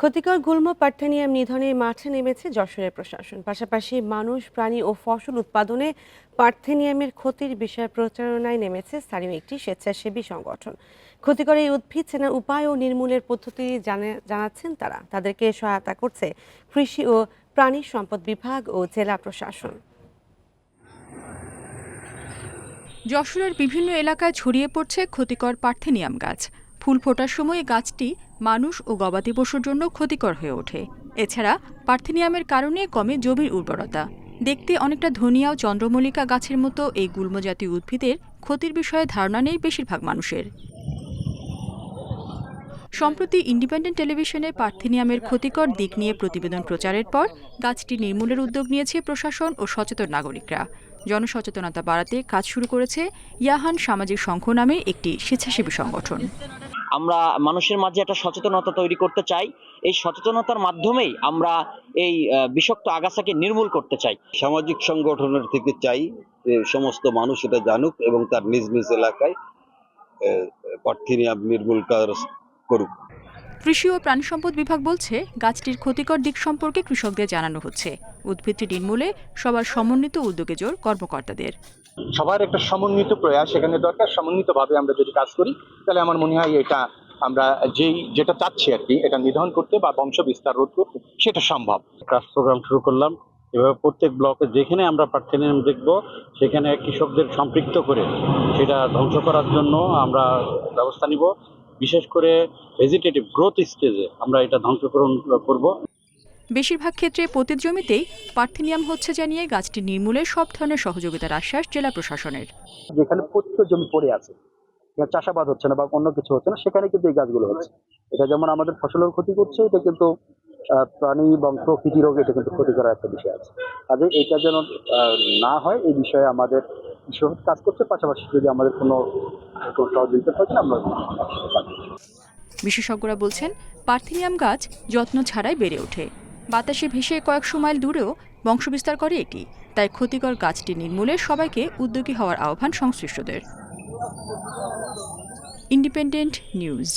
ক্ষতিকর গুল্ম পার্থেনিয়াম নিধনে মাঠে নেমেছে যশোরের প্রশাসন। পাশাপাশি মানুষ, প্রাণী ও ফসল উৎপাদনে পার্থেনিয়ামের ক্ষতির বিষয়ে প্রচারণায় নেমেছে স্থানীয় একটি স্বেচ্ছাসেবী সংগঠন। ক্ষতিকর এই উদ্ভিদ চেনার উপায় ও নির্মূলের পদ্ধতি জানে- জানাচ্ছেন তারা। তাদেরকে সহায়তা করছে কৃষি ও প্রাণী সম্পদ বিভাগ ও জেলা প্রশাসন। যশোরের বিভিন্ন এলাকায় ছড়িয়ে পড়ছে ক্ষতিকর পার্থেনিয়াম গাছ। ফুল ফোটার সময় গাছটি মানুষ ও গবাদি পশুর জন্য ক্ষতিকর হয়ে ওঠে। এছাড়া পার্থেনিয়ামের কারণে কমে জমির উর্বরতা। দেখতে অনেকটা ধনিয়া ও চন্দ্রমল্লিকা গাছের মতো এই গুল্মজাতীয় উদ্ভিদের ক্ষতির বিষয়ে ধারণা নেই বেশিরভাগ মানুষের। সম্প্রতি ইন্ডিপেন্ডেন্ট টেলিভিশনে পার্থেনিয়ামের ক্ষতিকর দিক নিয়ে প্রতিবেদন প্রচারের পর গাছটি নির্মূলের উদ্যোগ নিয়েছে প্রশাসন ও সচেতন নাগরিকরা। জনসচেতনতা বাড়াতে কাজ শুরু করেছে ইয়াহান সামাজিক সংঘ নামে একটি স্বেচ্ছাসেবী সংগঠন। আমরা মানুষের মাঝে একটা সচেতনতা তৈরি করতে চাই। এই সচেতনতার মাধ্যমেই আমরা এই বিষাক্ত আগাছাকে নির্মূল করতে চাই। সামাজিক সংগঠনের থেকে চাই সমস্ত মানুষ এটা জানুক এবং তার নিজ নিজ এলাকায় পার্থিনিয়াম নির্মূল কাজ করুক। কৃষি ও প্রাণী সম্পদ বিভাগ বলছে গাছটির ক্ষতিকর দিক সম্পর্কে কৃষকদের জানানো হচ্ছে। উদ্ভিদটি নির্মূলে সবার সমন্বিত উদ্যোগে জোর কর্মকর্তাদের। সবার একটা সমন্বিত প্রয়াস এখানে দরকার। সমন্বিতভাবে আমরা যদি কাজ করি তাহলে আমার মনে হয় এটা আমরা যেই যেটা চাচ্ছি আর কি এটা নিধন করতে বা বংশ বিস্তার রোধ করতে সেটা সম্ভব। কাজ প্রোগ্রাম শুরু করলাম। এভাবে প্রত্যেক ব্লকে যেখানে আমরা পার্থেনিয়াম দেখব সেখানে কৃষকদের সম্পৃক্ত করে সেটা ধ্বংস করার জন্য আমরা ব্যবস্থা নিব। বিশেষ করে ভেজিটেটিভ গ্রোথ স্টেজে আমরা এটা ধ্বংসকরণ করব। বেশিরভাগ ক্ষেত্রে পতিত জমিতেই পার্থেনিয়াম হচ্ছে জানিয়ে গাছটি নির্মূলে সব ধরনের সহযোগিতার আশ্বাস জেলা প্রশাসনের। যেখানে প্রত্যেক জমি পড়ে আছে চাষাবাদ হচ্ছে না বা অন্য কিছু হচ্ছে না সেখানে কিন্তু এই গাছগুলো হচ্ছে। এটা যেমন আমাদের ফসলের ক্ষতি করছে এটা কিন্তু আহ, প্রাণী এবং প্রকৃতি রোগ এটা কিন্তু ক্ষতি করার একটা বিষয় আছে। কাজে এটা যেন আহ, না হয় এই বিষয়ে আমাদের কৃষক কাজ করছে। পাশাপাশি যদি আমাদের কোনো সহযোগিতা থাকে আমরা। বিশেষজ্ঞরা বলছেন, পার্থিনিয়াম গাছ যত্ন ছাড়াই বেড়ে ওঠে। বাতাসে ভেসে কয়েকশো মাইল দূরেও বংশবিস্তার করে এটি। তাই ক্ষতিকর গাছটি নির্মূলে সবাইকে উদ্যোগী হওয়ার আহ্বান সংশ্লিষ্টদের। Independent news.